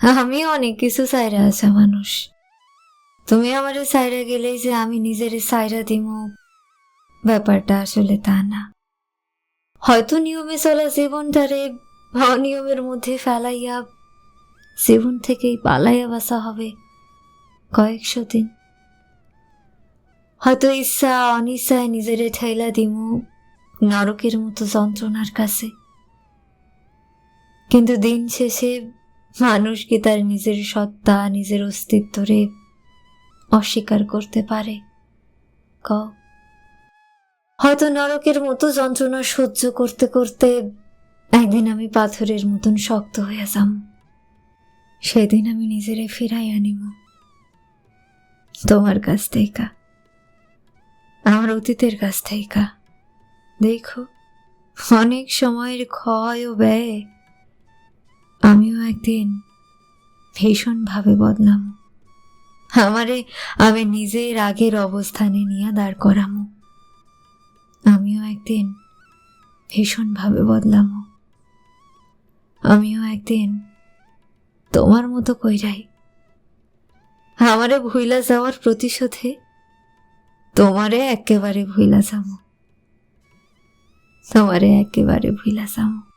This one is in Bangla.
আমিও অনেক কিছু সাইরা আছে, মানুষ। তুমি আমারে সাইরা গেলেই যে আমি নিজের সাইরা দিমু, ব্যাপারটা আসলে তা না। হয়তো নিয়মে চলা জীবনটারে অনিয়মের মধ্যে ফেলাইয়া জীবন থেকেই পালাইয়া বাসা হবে কয়েকশো দিন। হয়তো ইচ্ছা অনিচ্ছায় নিজেরে ঠেলা দিমু নরকের মতো যন্ত্রণার কাছে। কিন্তু দিন শেষে মানুষ কি তার নিজের সত্তা, নিজের অস্তিত্বরে অস্বীকার করতে পারে। ক হয়তো নরকের মতো যন্ত্রণা সহ্য করতে করতে একদিন আমি পাথরের মতন শক্ত হয়ে যাম। সেদিন আমি নিজেরে ফিরাই আনিব। তোমার কাছ থেকে আমার অতীতের কাছ থেকে দেখো, অনেক সময়ের ক্ষয় ও ব্যয় একদিন ভীষণভাবে বদলাম। আমারে, আমি নিজের আগের অবস্থানে নিয়ে দাঁড় করামো। আমিও একদিন ভীষণভাবে বদলামো। আমিও একদিন তোমার মতো কইরাই আমারে ভুইলা যাওয়ার প্রতিশোধে তোমারে একেবারে ভুইলা যাব তোমারে একেবারে ভুইলা যাব